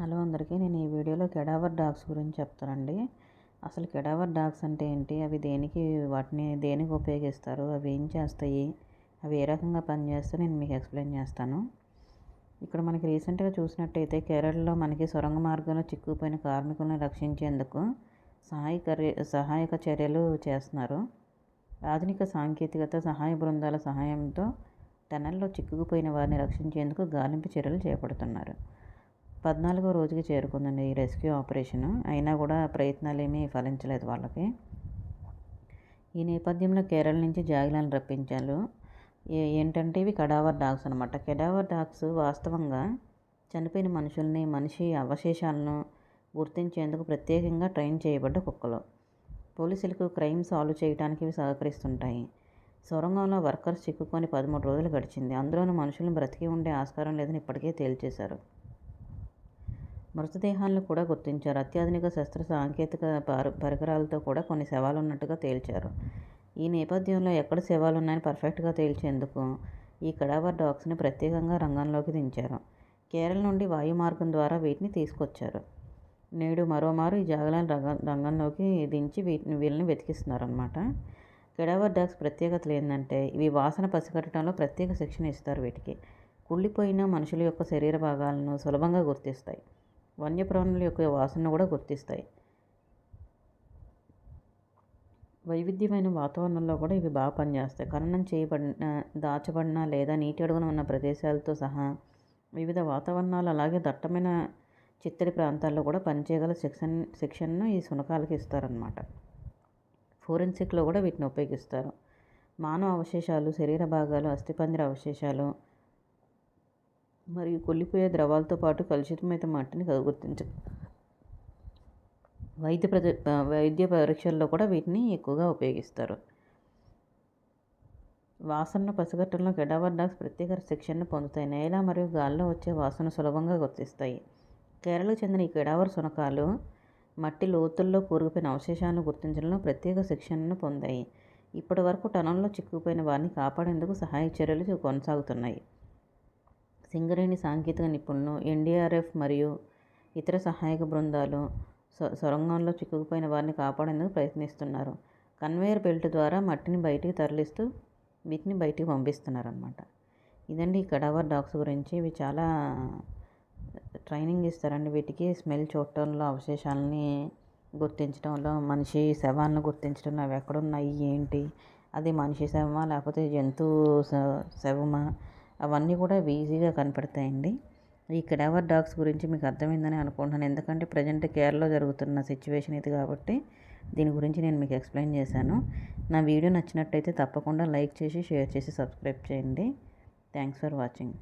Hello అందరికీ నేను ఈ వీడియోలో కెడావర్ డాగ్స్ గురించి చెప్తానండి. అసలు కెడావర్ డాగ్స్ అంటే ఏంటి? అవి దేనికి వాటిని దేనికి ఉపయోగిస్తారు? అవి ఏం చేస్తాయి? అవి ఏ రకంగా పనిచేస్తే నేను మీకు ఎక్స్ప్లెయిన్ చేస్తాను. ఇక్కడ మనకి రీసెంట్గా చూసినట్టయితే కేరళలో మనకి సొరంగ మార్గంలో చిక్కుపోయిన కార్మికులను రక్షించేందుకు సహాయక సహాయక చర్యలు చేస్తున్నారు. ఆధునిక సాంకేతికత సహాయ బృందాల సహాయంతో టనల్లో చిక్కుకుపోయిన వారిని రక్షించేందుకు గాలింపు చర్యలు చేపడుతున్నారు. పద్నాలుగో రోజుకి చేరుకుందండి ఈ రెస్క్యూ ఆపరేషన్. అయినా కూడా ప్రయత్నాలు ఏమీ ఫలించలేదు వాళ్ళకి. ఈ నేపథ్యంలో కేరళ నుంచి జాగిలాలను రప్పించారు. ఏంటంటే ఇవి కడావర్ డాగ్స్ అనమాట కెడావర్ డాగ్స్ వాస్తవంగా చనిపోయిన మనుషుల్ని మనిషి అవశేషాలను గుర్తించేందుకు ప్రత్యేకంగా ట్రైన్ చేయబడ్డ కుక్కలు. పోలీసులకు క్రైమ్ సాల్వ్ చేయడానికి ఇవి సహకరిస్తుంటాయి. సొరంగంలో వర్కర్స్ చిక్కుకొని పదమూడు రోజులు గడిచింది. అందులోనూ మనుషులను బ్రతికి ఉండే ఆస్కారం లేదని ఇప్పటికే తేల్చేశారు. మృతదేహాలను కూడా గుర్తించారు. అత్యాధునిక శస్త్ర సాంకేతిక పరికరాలతో కూడా కొన్ని శవాలు ఉన్నట్టుగా తేల్చారు. ఈ నేపథ్యంలో ఎక్కడ శవాలు ఉన్నాయని పర్ఫెక్ట్గా తేల్చేందుకు ఈ కడావర్ డాగ్స్ని ప్రత్యేకంగా రంగంలోకి దించారు. కేరళ నుండి వాయు మార్గం ద్వారా వీటిని తీసుకొచ్చారు. నేడు మరోమారు ఈ జాగలను రంగ రంగంలోకి దించి వీటిని వీళ్ళని వెతికిస్తున్నారనమాట కెడావర్ డాగ్స్ ప్రత్యేకతలు ఏంటంటే ఇవి వాసన పసిగట్టడంలో ప్రత్యేక శిక్షణ ఇస్తారు వీటికి. కుళ్ళిపోయిన మనుషుల యొక్క శరీర భాగాలను సులభంగా గుర్తిస్తాయి. వన్యప్రాణుల యొక్క వాసన కూడా గుర్తిస్తాయి. వైవిధ్యమైన వాతావరణంలో కూడా ఇవి బాగా పనిచేస్తాయి. ఖననం చేయబడిన దాచబడిన లేదా నీటి అడుగున ఉన్న ప్రదేశాలతో సహా వివిధ వాతావరణాలు అలాగే దట్టమైన చిత్తడి ప్రాంతాల్లో కూడా పనిచేయగల శిక్షణ శిక్షణను ఈ శునకాలకి ఇస్తారనమాట ఫోరెన్సిక్లో కూడా వీటిని ఉపయోగిస్తారు. మానవ అవశేషాలు శరీర భాగాలు అస్థిపంజర అవశేషాలు మరియు కుళ్ళిపోయే ద్రవాలతో పాటు కలుషితమైన మట్టిని గుర్తించ వైద్య ప్రద వైద్య పరీక్షల్లో కూడా వీటిని ఎక్కువగా ఉపయోగిస్తారు. వాసనను పసిగట్టడంలో కెడావర్ డాగ్స్ ప్రత్యేక శిక్షణను పొందుతాయి. నేల మరియు గాల్లో వచ్చే వాసన సులభంగా గుర్తిస్తాయి. కేరళకు చెందిన ఈ కెడావర్ సునకాలు మట్టి లోతుల్లో కూరుకుపోయిన అవశేషాలను గుర్తించడంలో ప్రత్యేక శిక్షణను పొందాయి. ఇప్పటి వరకు టనంలో చిక్కుపోయిన వారిని కాపాడేందుకు సహాయ చర్యలు కొనసాగుతున్నాయి. సింగరేణి సాంకేతిక నిపుణులు ఎన్డీఆర్ఎఫ్ మరియు ఇతర సహాయక బృందాలు సొరంగంలో చిక్కుకుపోయిన వారిని కాపాడేందుకు ప్రయత్నిస్తున్నారు. కన్వేయర్ బెల్ట్ ద్వారా మట్టిని బయటికి తరలిస్తూ వీటిని బయటికి పంపిస్తున్నారనమాట ఇదండి ఈ కడావర్ డాగ్స్ గురించి. ఇవి చాలా ట్రైనింగ్ ఇస్తారండి. వీటికి స్మెల్ చూడటంలో అవశేషాలని గుర్తించడంలో మనిషి శవాలను గుర్తించడంలో అవి ఎక్కడున్నాయి ఏంటి అది మనిషి శవమా లేకపోతే జంతువు శవమా అవన్నీ కూడా ఈజీగా కనపడతాయండి. ఈ కెడావర్ డాగ్స్ గురించి మీకు అర్థమైందని అనుకుంటున్నాను. ఎందుకంటే ప్రజెంట్ కేరళలో జరుగుతున్న సిచ్యువేషన్ ఇది కాబట్టి దీని గురించి నేను మీకు ఎక్స్ప్లెయిన్ చేశాను. నా వీడియో నచ్చినట్టయితే తప్పకుండా లైక్ చేసి షేర్ చేసి సబ్స్క్రైబ్ చేయండి. Thanks for watching.